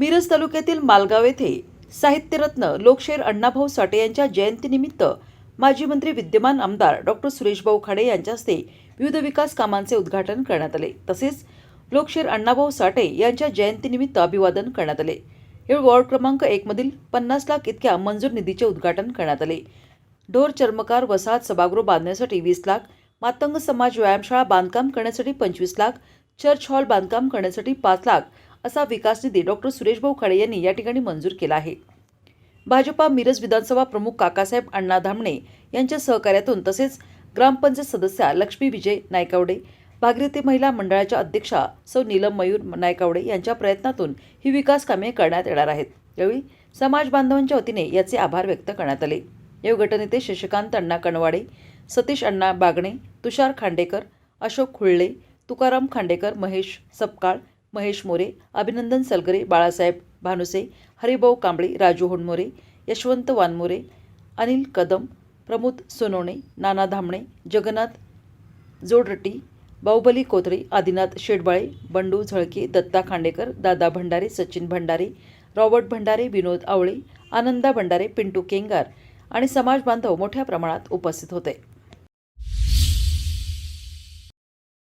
मिरज तालुक्यातील मालगाव येथे साहित्यरत्न लोकशाहीर अण्णाभाऊ साठे यांच्या जयंतीनिमित्त माजी मंत्री विद्यमान आमदार डॉक्टर सुरेशभाऊ खाडे यांच्या हस्ते विविध विकास कामांचे उद्घाटन करण्यात आले. तसेच लोकशाहीर अण्णाभाऊ साठे यांच्या जयंतीनिमित्त अभिवादन करण्यात आले. यावेळी वॉर्ड क्रमांक एकमधील पन्नास लाख इतक्या मंजूर निधीचे उद्घाटन करण्यात आले. ढोर चर्मकार वसाहत सभागृह बांधण्यासाठी वीस लाख मातंग समाज व्यायामशाळा बांधकाम करण्यासाठी पंचवीस लाख चर्च हॉल बांधकाम करण्यासाठी पाच लाख असा विकास निधी डॉक्टर सुरेशभाऊ खाडे यांनी या ठिकाणी मंजूर केला आहे. भाजपा मिरज विधानसभा प्रमुख काकासाहेब अण्णा धामणे यांच्या सहकार्यातून तसेच ग्रामपंचायत सदस्या लक्ष्मी विजय नायकावडे भागीरथी महिला मंडळाच्या अध्यक्षा सौ नीलम मयूर नायकावडे यांच्या प्रयत्नातून ही विकास कामे करण्यात येणार आहेत. यावेळी समाज बांधवांच्या वतीने याचे आभार व्यक्त करण्यात आले. या गटनेते शशिकांत अण्णा कणवाडे सतीश अण्णा बागणे तुषार खांडेकर अशोक खुळ्ळे तुकाराम खांडेकर महेश सपकाळ महेश मोरे अभिनंदन सलगरे बाळासाहेब भानुसे हरिभाऊ कांबळे राजू होणमोरे यशवंत वानमोरे अनिल कदम प्रमोद सोनवणे नाना धामणे जगन्नाथ जोडरटी बाहुबली कोथळे आदिनाथ शेडबाळे बंडू झळके दत्ता खांडेकर दादा भंडारे सचिन भंडारे रॉबर्ट भंडारे विनोद आवळे आनंदा भंडारे पिंटू केंगार आणि समाज बांधव मोठ्या प्रमाणात उपस्थित होते.